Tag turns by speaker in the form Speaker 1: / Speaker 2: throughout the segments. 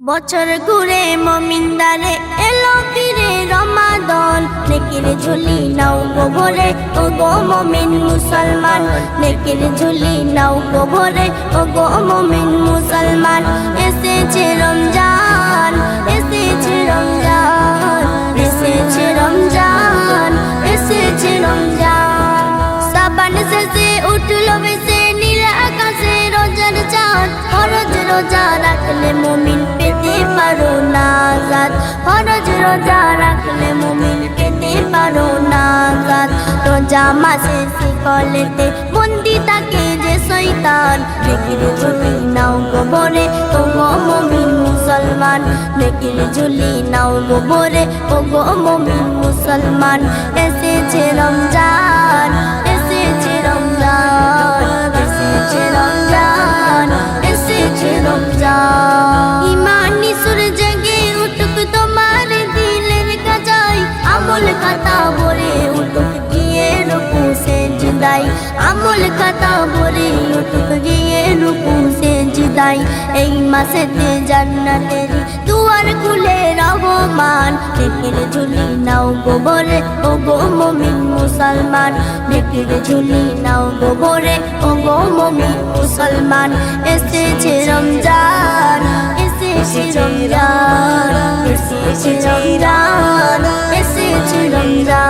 Speaker 1: বছর ঘুরে মমিন্দারে এলো ফিরে রমাদন। নেকির ঝুলি নাও গো ভরে ও গো মমিন মুসলমান। নেকির ঝুলি নাও গো ভরে ও গো মমিন মুসলমান। এসেছে রমজান। রোজা রাখলে মুমিন পেতে পারো না ফরজ রোজা রাখলে মুমিন পেতে পারো না জাত। রোজা মাসে শিকলেতে বন্দি তাকে যে শৈতান নেকির ঝুলি নাও গোবরে ও গো মুমিন মুসলমান। নেকির ঝুলি নাও গোবরে ও গো মুমিন মুসলমান। এসেছে রমজান সে জিদাই। আমল খাতা ভরে উঠুক গিয়ে রুকু সে জিদাই। এই মাসেতে জান্নাতের দুয়ার খুলে রহমান নেকের ঝুলি নাও গোবরে, ও গো মমিন মুসলমান। নেকের ঝুলি নাও গোবরে, ও গো মমিন মুসলমান। এসেছে রমজান এসেছে রমজান এসেছে রমজান এসেছে রমজান।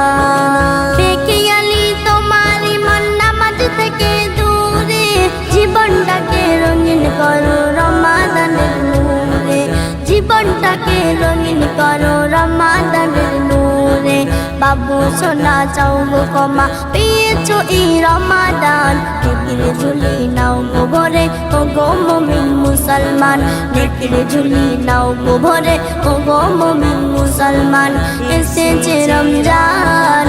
Speaker 1: জীবনটাকে রঙিন করো, রমাদানের নূরে। বাবু সোনা চাও গো কমা পেয়েছ এই রমাদান। নেকিরে ঝুলি নাও গো ভরে ও গো মমিন মুসলমান। নেকিরে ঝুলি নাও গো ভরে ও গো মমিন মুসলমান। এসেছে রমজান।